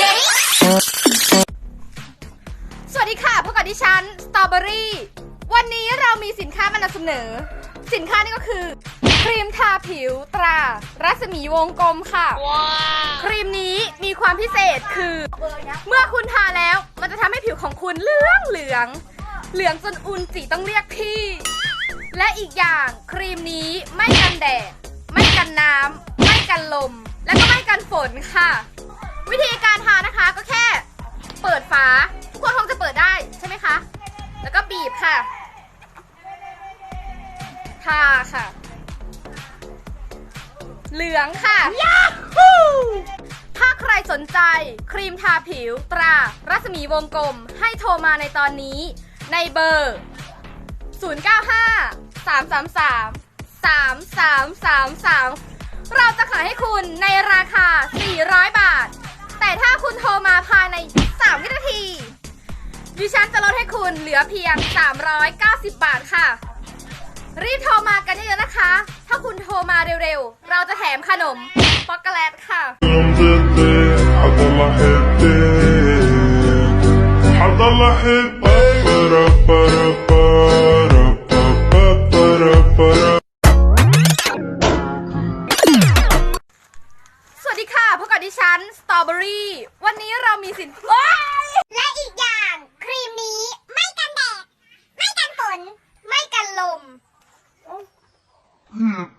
ย้สวัสดีค่ะพบกับดิฉันสตรอเบอรี่ วันนี้เรามีสินค้ามานำเสนอ สินค้านี่ก็คือ ครีมทาผิวตรา รัศมีวงกลมค่ะ ครีมนี้มีความพิเศษคือ เมื่อคุณทาแล้วมันจะทำให้ผิวของคุณเลืองเหลือง เหลืองจนอุ่นจีต้องเรียกพี่ และอีกอย่างครีมนี้ไม่กันแดด ไม่กันน้ำไม่กันลม และก็ไม่กันฝนค่ะ ทาค่ะ เหลืองค่ะ ยาฮูถ้าใครสนใจ ครีมทาผิวตรา รัศมีวงกลม ให้โทรมาในตอนนี้ ในเบอร์ 095 333 3333 เราจะขายให้คุณในราคา 400 บาท แต่ถ้าคุณโทรมาภายใน 3 วินาที ดิฉันจะลดให้คุณเหลือเพียง 390 บาทค่ะ รีบโทรมากันเยอะๆนะคะ ถ้าคุณโทรมาเร็วๆ เราจะแถมขนมช็อกโกแลตค่ะ حضل حضل حبك برا برا برا برا برا สวัสดีค่ะพบกับดิฉันสตรอเบอรี่ วันนี้เรามีสินว้า กั